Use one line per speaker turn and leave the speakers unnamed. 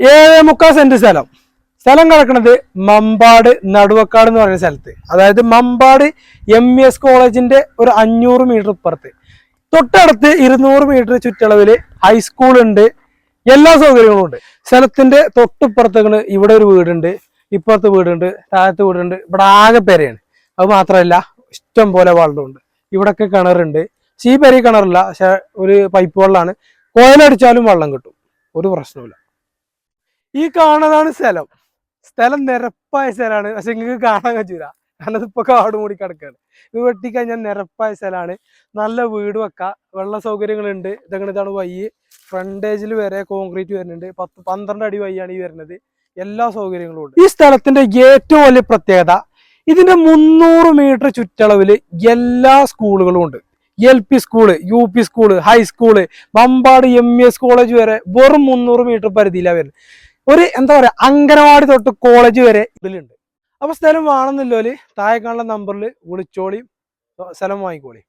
ഏഴ് മുക്കാൽ സെന്റ് സ്ഥലം. സ്ഥലം കിടക്കുന്നത് മമ്പാട് നടുവക്കാട് എന്ന് പറയുന്ന സ്ഥലത്ത്. അതായത് മമ്പാട് എം എസ് കോളേജിന്റെ ഒരു അഞ്ഞൂറ് മീറ്റർ ഇപ്പുറത്ത്. തൊട്ടടുത്ത് ഇരുന്നൂറ് മീറ്റർ ചുറ്റളവിൽ ഹൈസ്കൂൾ ഉണ്ട്. എല്ലാ സൗകര്യങ്ങളും ഉണ്ട്. സ്ഥലത്തിന്റെ തൊട്ടിപ്പുറത്തേക്കാണ് ഇവിടെ ഒരു വീടുണ്ട് ഇപ്പുറത്ത് വീടുണ്ട് താഴത്ത് വീടുണ്ട്. ഇവിടെ ആകെ പെരയാണ്. അത് മാത്രമല്ല ഇഷ്ടം പോലെ വെള്ളമുണ്ട്. ഇവിടൊക്കെ കിണറുണ്ട്. ഈ പെരി കിണറില്ല പക്ഷെ ഒരു പൈപ്പ് വെള്ളമാണ്. കോയിലടിച്ചാലും വെള്ളം കിട്ടും. ഒരു പ്രശ്നവുമില്ല. ഈ കാണുന്നതാണ് സ്ഥലം. സ്ഥലം നിരപ്പായ സ്ഥലമാണ്. പക്ഷെ നിങ്ങൾക്ക് കാണാൻ കഴിയൂല കാരണം ഇതിപ്പോ കാട് മൂടി കിടക്കാണ്. ഇത് വെട്ടിക്കഴിഞ്ഞാൽ നിരപ്പായ സ്ഥലമാണ്. നല്ല വീട് വെക്കാം. വെള്ള സൗകര്യങ്ങളുണ്ട്. ഇതങ്ങനെ ഇതാണ് വയ്യ് ഫ്രണ്ടേജിൽ വരെ കോൺക്രീറ്റ് വരുന്നുണ്ട്. പത്ത് പന്ത്രണ്ട് അടി വയ്യാണ് ഈ വരുന്നത്. എല്ലാ സൗകര്യങ്ങളും ഉണ്ട്. ഈ സ്ഥലത്തിന്റെ ഏറ്റവും വലിയ പ്രത്യേകത ഇതിന്റെ മുന്നൂറ് മീറ്റർ ചുറ്റളവിൽ എല്ലാ സ്കൂളുകളും ഉണ്ട്. L P school U P school high school Mambad M E S college വരെ വെറും മുന്നൂറ് മീറ്റർ പരിധിയിലാണ് വരുന്നത്. ഒരു എന്താ പറയാ അംഗനവാടി തൊട്ട് കോളേജ് വരെ ഇതിലുണ്ട്. അപ്പൊ സ്ഥലം വേണമെന്നില്ലോൽ താഴെ കാണുന്ന നമ്പറിൽ വിളിച്ചോളി സ്ഥലം വാങ്ങിക്കോളി.